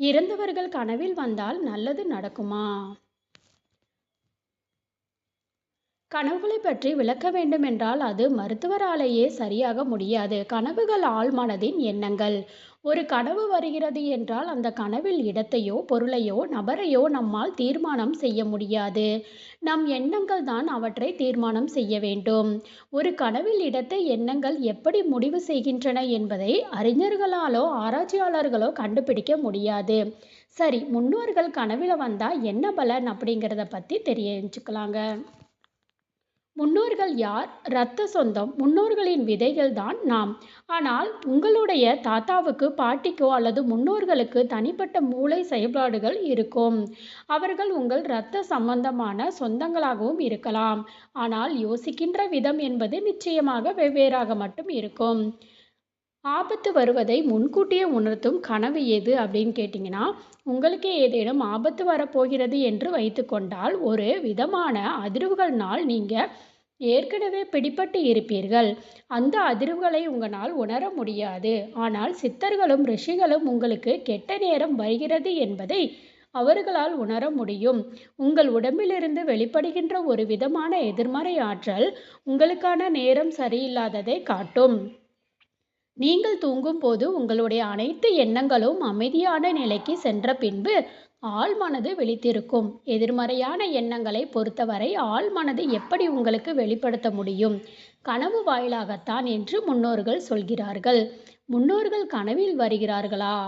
இறந்தவர்கள் கனவில் வந்தால் நல்லது நடக்குமா? கனவுகளை பற்றி விளக்க வேண்டுமென்றால் அது மருத்துவராலேயே சரியாக முடியாது. கனவுகள் ஆழ்மனதின் எண்ணங்கள். ஒரு கனவு வருகிறது என்றால் அந்த கனவில் இடத்தையோ பொருளையோ நபரையோ நம்மால் தீர்மானம் செய்ய முடியாது. நம் எண்ணங்கள் தான் அவற்றை தீர்மானம் செய்ய வேண்டும். ஒரு கனவில் இடத்தை எண்ணங்கள் எப்படி முடிவு செய்கின்றன என்பதை அறிஞர்களாலோ ஆராய்ச்சியாளர்களோ கண்டுபிடிக்க முடியாது. சரி முன்னோர்கள் கனவில் வந்தால் என்ன பலன் அப்படிங்கிறத பற்றி தெரிஞ்சுக்கலாங்க. முன்னோர்கள் யார்? இரத்த சொந்தம். முன்னோர்களின் விதைகள் தான் நாம். ஆனால் உங்களுடைய தாத்தாவுக்கு பாட்டிக்கோ அல்லது முன்னோர்களுக்கு தனிப்பட்ட மூளை செயல்பாடுகள் இருக்கும். அவர்கள் உங்கள் இரத்த சம்பந்தமான சொந்தங்களாகவும் இருக்கலாம். ஆனால் யோசிக்கின்ற விதம் என்பது நிச்சயமாக வெவ்வேறாக மட்டும் இருக்கும். ஆபத்து வருவதை முன்கூட்டியே உணர்த்தும் கனவு எது அப்படின்னு கேட்டிங்கன்னா உங்களுக்கு ஏதேனும் ஆபத்து வரப்போகிறது என்று வைத்துக்கொண்டால் ஒரு விதமான அதிர்வுகள்னால் நீங்கள் ஏற்கனவே பிடிபட்டு இருப்பீர்கள். அந்த அதிர்வுகளை உங்களால் உணர முடியாது. ஆனால் சித்தர்களும் ரிஷிகளும் உங்களுக்கு கெட்ட நேரம் வருகிறது என்பதை அவர்களால் உணர முடியும். உங்கள் உடம்பிலிருந்து வெளிப்படுகின்ற ஒரு விதமான எதிர்மறை ஆற்றல் உங்களுக்கான நேரம் சரியில்லாததை காட்டும். நீங்கள் தூங்கும்போது உங்களுடைய அனைத்து எண்ணங்களும் அமைதியான நிலைக்கு சென்ற பின்பு ஆழ்மனது விழித்திருக்கும். எதிர்மறையான எண்ணங்களை பொறுத்தவரை ஆழ்மனது எப்படி உங்களுக்கு வெளிப்படுத்த முடியும்? கனவு வாயிலாகத்தான் என்று முன்னோர்கள் சொல்கிறார்கள். முன்னோர்கள் கனவில் வருகிறார்களா?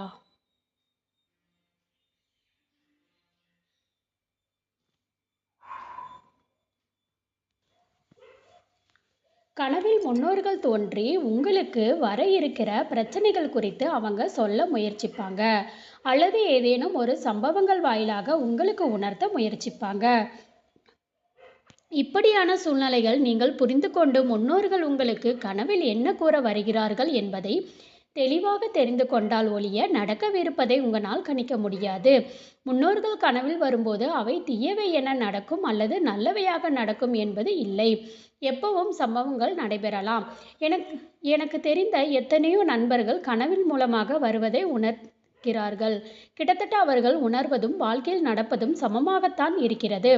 கனவில் முன்னோர்கள் தோன்றி உங்களுக்கு வர இருக்கிற பிரச்சனைகள் குறித்து அவங்க சொல்ல முயற்சிப்பாங்க. அல்லது ஏதேனும் ஒரு சம்பவங்கள் வாயிலாக உங்களுக்கு உணர்த்த முயற்சிப்பாங்க. இப்படியான சூழ்நிலைகள் நீங்கள் புரிந்து கொண்டு முன்னோர்கள் உங்களுக்கு கனவில் என்ன கூற வருகிறார்கள் என்பதை தெளிவாக தெரிந்து கொண்டால் ஒழிய நடக்கவிருப்பதை உங்களால் கணிக்க முடியாது. முன்னோர்கள் கனவில் வரும்போது அவை தீயவை என நடக்கும் அல்லது நல்லவையாக நடக்கும் என்பது இல்லை. எப்பவும் சம்பவங்கள் நடைபெறலாம். எனக்கு எனக்கு தெரிந்த எத்தனையோ நண்பர்கள் கனவில் மூலமாக வருவதை உணர்கிறார்கள். கிட்டத்தட்ட அவர்கள் உணர்வதும் வாழ்க்கையில் நடப்பதும் சமமாகத்தான் இருக்கிறது.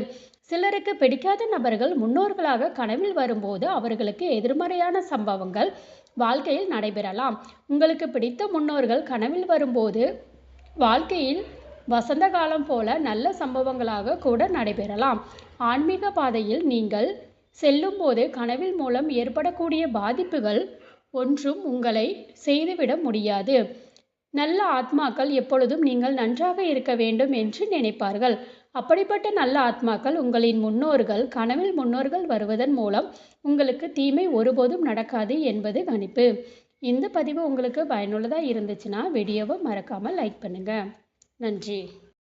சிலருக்கு பிடிக்காத நபர்கள் முன்னோர்களாக கனவில் வரும்போது அவர்களுக்கு எதிர்மறையான சம்பவங்கள் வாழ்க்கையில் நடைபெறலாம். உங்களுக்கு பிடித்த முன்னோர்கள் கனவில் வரும்போது வாழ்க்கையில் வசந்த காலம் போல நல்ல சம்பவங்களாக கூட நடைபெறலாம். ஆன்மீக பாதையில் நீங்கள் செல்லும்போது கனவில் மூலம் ஏற்படக்கூடிய பாதிப்புகள் ஒன்றும் உங்களை செய்துவிட முடியாது. நல்ல ஆத்மாக்கள் எப்பொழுதும் நீங்கள் நன்றாக இருக்க வேண்டும் என்று நினைப்பார்கள். அப்படிப்பட்ட நல்ல ஆத்மாக்கள் உங்களின் முன்னோர்கள் கனவில் முன்னோர்கள் வருவதன் மூலம் உங்களுக்கு தீமை ஒருபோதும் நடக்காது என்பது கணிப்பு. இந்த பதிவு உங்களுக்கு பயனுள்ளதாக இருந்துச்சுன்னா வீடியோவை மறக்காமல் லைக் பண்ணுங்கள் நன்றி.